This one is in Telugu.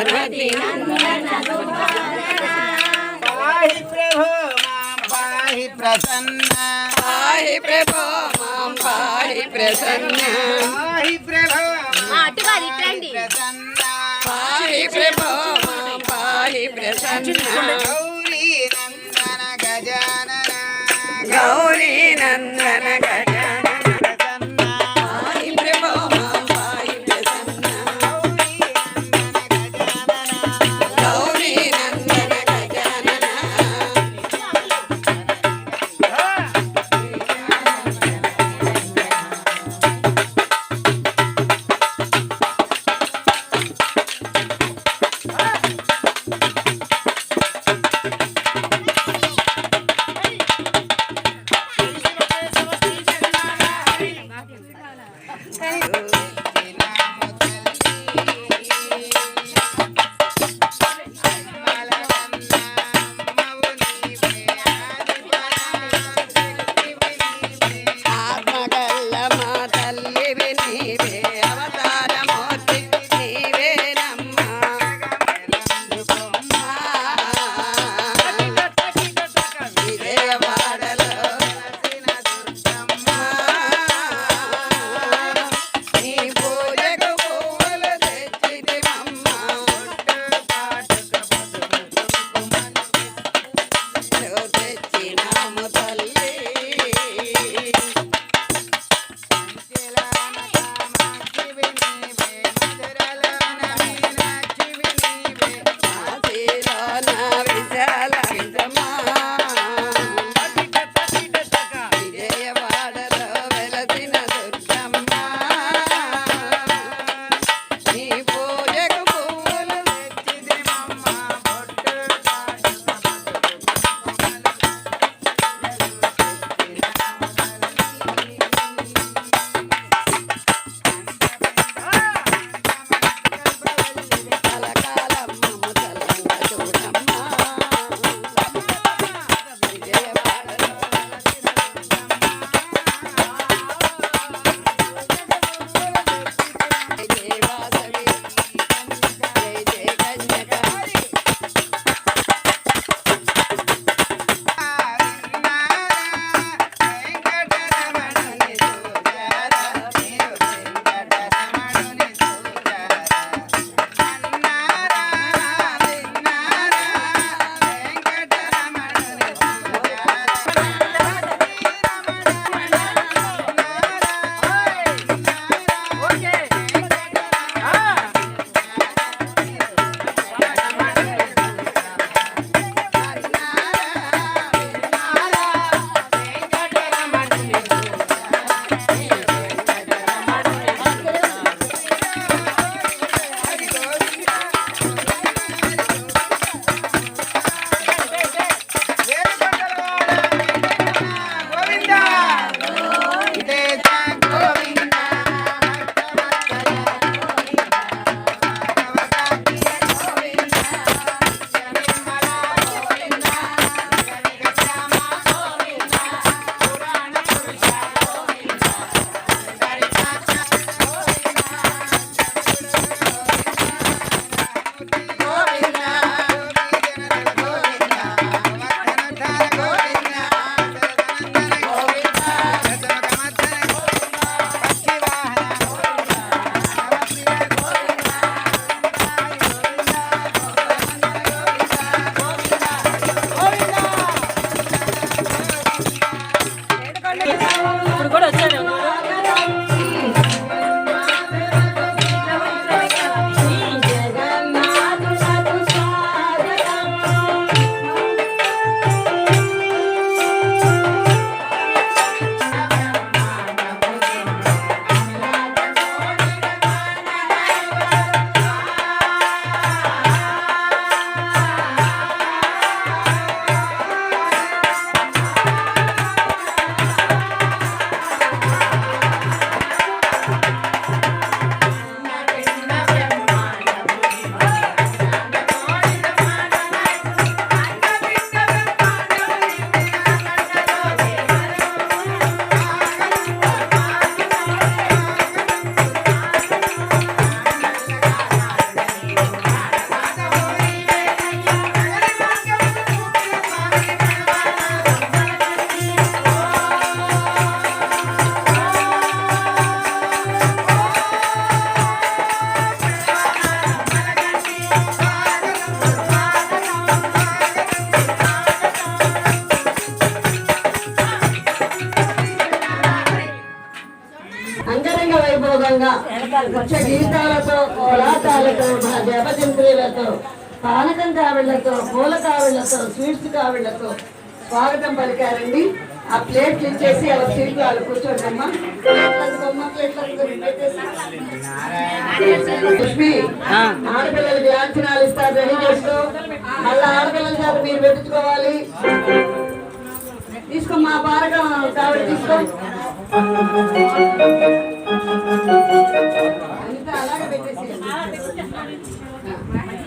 పార్వతీ పాహి ప్రభో మాం పాహి ప్రసన్న. పాహి ప్రభో మాం పాహి ప్రసన్న. పాహి ప్రభో అటు కాదు ఇట్లండి ప్రసన్న. పాహి ప్రభో మాం పాహి ప్రసన్న. గౌరీ నందన గజానన. గౌరీ నందన Hey. Por నృత్య గీతాలతో కోలాటాలతో జపజంత్రులతో పానకం కావిళ్ళతో పూల కావిళ్ళతో స్వీట్స్ కావిళ్ళతో స్వాగతం పలికారండి. ఆ ప్లేట్లు ఇచ్చేసి ఎవరి సీట్లు వాళ్ళు ప్లేట్లకు పెట్టేసి. లక్ష్మి ఆడపిల్లలకి లాంఛనాలు ఇస్తారు రెడీ చేసుకో. మళ్ళీ ఆడపిల్లల చేత మీరు పెట్టించుకోవాలి తీసుకో మా పారకం కావిడ తీసుకో. করার ইচ্ছা